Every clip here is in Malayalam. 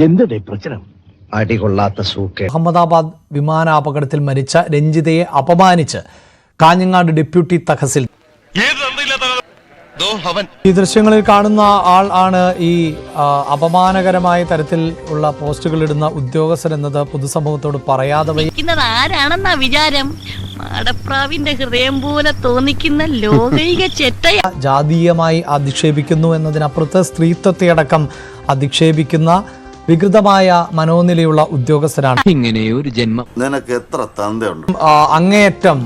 എന്തടേ പ്രശ്നം അടികൊള്ളാത്ത സൂക്കേ അഹമ്മദാബാദ് വിമാനാപകടത്തിൽ മരിച്ച രഞ്ജിതയെ അപമാനിച്ച് കാഞ്ഞങ്ങാട് ഡെപ്യൂട്ടി തഹസിൽ ഈ ദൃശ്യങ്ങളിൽ കാണുന്ന ആൾ ആണ് ഈ അപമാനകരമായ തരത്തിൽ ഉള്ള പോസ്റ്റുകൾ ഇടുന്ന ഉദ്യോഗസ്ഥൻ എന്നത് പൊതുസമൂഹത്തോട് പറയാതെ ആരാണെന്നാ വിചാരം? മാടപ്രാവിന്റെ ഹൃദയം പോലെ തോന്നിക്കുന്ന ലോകൈക ചെറ്റയ ജാതീയമായി അധിക്ഷേപിക്കുന്നു എന്നതിനപ്പുറത്ത് സ്ത്രീത്വത്തെ അടക്കം അധിക്ഷേപിക്കുന്ന വികൃതമായ മനോനിലയുള്ള ഉദ്യോഗസ്ഥരാണ്. ഇങ്ങനെയൊരു ജന്മം. നിനക്ക് എത്ര തന്തയുണ്ട്? അങ്ങേയറ്റം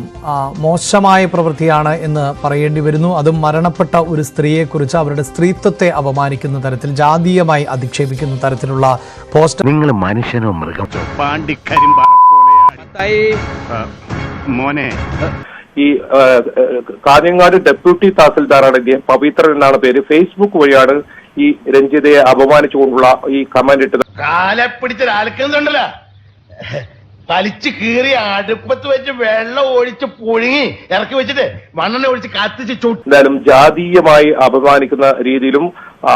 മോശമായ പ്രവൃത്തിയാണ് എന്ന് പറയേണ്ടി വരുന്നു. അതും മരണപ്പെട്ട ഒരു സ്ത്രീയെക്കുറിച്ച് അവരുടെ സ്ത്രീത്വത്തെ അപമാനിക്കുന്ന തരത്തിൽ ജാതീയമായി അധിക്ഷേപിക്കുന്ന തരത്തിലുള്ള പോസ്റ്റർ. നിങ്ങൾ മനുഷ്യനോ മൃഗം? മോനെ. ഈ കാഞ്ഞങ്ങാട് ഡെപ്യൂട്ടി തഹസിൽദാറാണ് ഇദ്ദേഹം. പവിത്രൻ എന്നാണ് പേര്. ഫേസ്ബുക്ക് വഴിയാണ് ഈ രഞ്ജിതയെ അപമാനിച്ചുകൊണ്ടുള്ള ഈ കമന്റ് ഇട്ടത്. കാലെ പിടിച്ചൊരാൽക്കുന്നുണ്ടല്ലോ തലിച്ച് കീറി അടുപ്പത്ത് വെച്ച് വെള്ളം ഒഴിച്ച് പുഴുങ്ങി ഇറക്കി വെച്ചിട്ട് മണ്ണെണ്ണ ഒഴിച്ച് കത്തിച്ച് ചുട്ട് എന്തായാലും ജാതീയമായി അപമാനിക്കുന്ന രീതിയിലും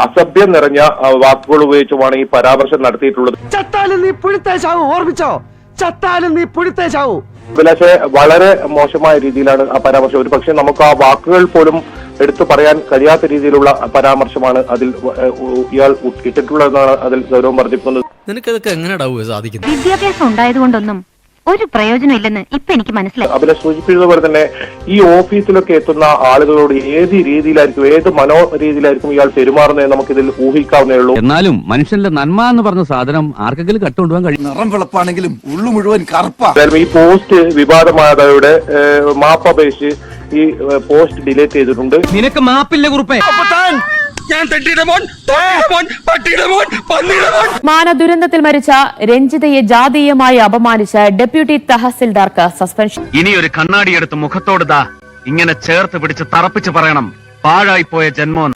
അസഭ്യം നിറഞ്ഞ വാക്കുകൾ ഉപയോഗിച്ചുമാണ് ഈ പരാമർശം നടത്തിയിട്ടുള്ളത്. ചത്താലും നീ പുഴുത്തേശാവും ഓർമ്മിച്ചോ? ചത്താലും നീ പുഴുത്തേശാവും അഭിലാഷെ വളരെ മോശമായ രീതിയിലാണ് ആ പരാമർശം. ഒരു പക്ഷെ നമുക്ക് ആ വാക്കുകൾ പോലും എടുത്തു പറയാൻ കഴിയാത്ത രീതിയിലുള്ള പരാമർശമാണ് അതിൽ ഇയാൾ ഇട്ടിട്ടുള്ളതെന്നാണ് അതിൽ ഗൗരവം വർദ്ധിക്കുന്നത് നിനക്കതൊക്കെ എങ്ങനെയാടാവുക സാധിക്കുന്നത്? വിദ്യാഭ്യാസം ഉണ്ടായതുകൊണ്ടൊന്നും ഒരു പ്രയോജനം ഇല്ലെന്ന് ഇപ്പൊ എനിക്ക് മനസ്സിലായി. അഭിലാഷ് സൂചിപ്പിച്ചതുപോലെ തന്നെ ഈ ഓഫീസിലൊക്കെ എത്തുന്ന ആളുകളോട് ഏത് രീതിയിലായിരിക്കും ഏത് മനോ രീതിയിലായിരിക്കും ഇയാൾ പെരുമാറുന്നത് നമുക്ക് ഇതിൽ ഊഹിക്കാവുന്നേ ഉള്ളൂ. എന്നാലും മനുഷ്യന്റെ നന്മ എന്ന് പറഞ്ഞ സാധനം ആർക്കെങ്കിലും കട്ടുകൊണ്ടുപോകാൻ കഴിയും. നിറം വിളപ്പാണെങ്കിലും ഉള്ളു മുഴുവൻ കറുപ്പാ. ഈ പോസ്റ്റ് വിവാദമായതയുടെ മാപ്പ് അപേക്ഷിച്ച് ഈ പോസ്റ്റ് ഡിലീറ്റ് ചെയ്തിട്ടുണ്ട്. നിനക്ക് മാപ്പില്ല കുറുപ്പേ. ഞാൻ തെട്ടിയുടെ മോൻ മോൻ പട്ടിയുടെ മോൻ പന്നിയുടെ മോൻ. മാന ദുരന്തത്തിൽ മരിച്ച രഞ്ജിതയെ ജാതീയമായി അപമാനിച്ച ഡെപ്യൂട്ടി തഹസിൽദാർക്ക് സസ്പെൻഷൻ. ഇനി ഒരു കണ്ണാടി എടുത്ത് മുഖത്തോട് ദാ ഇങ്ങനെ ചേർത്ത് പിടിച്ച് തറപ്പിച്ച് പറയണം. പാഴായി പോയ ജന്മം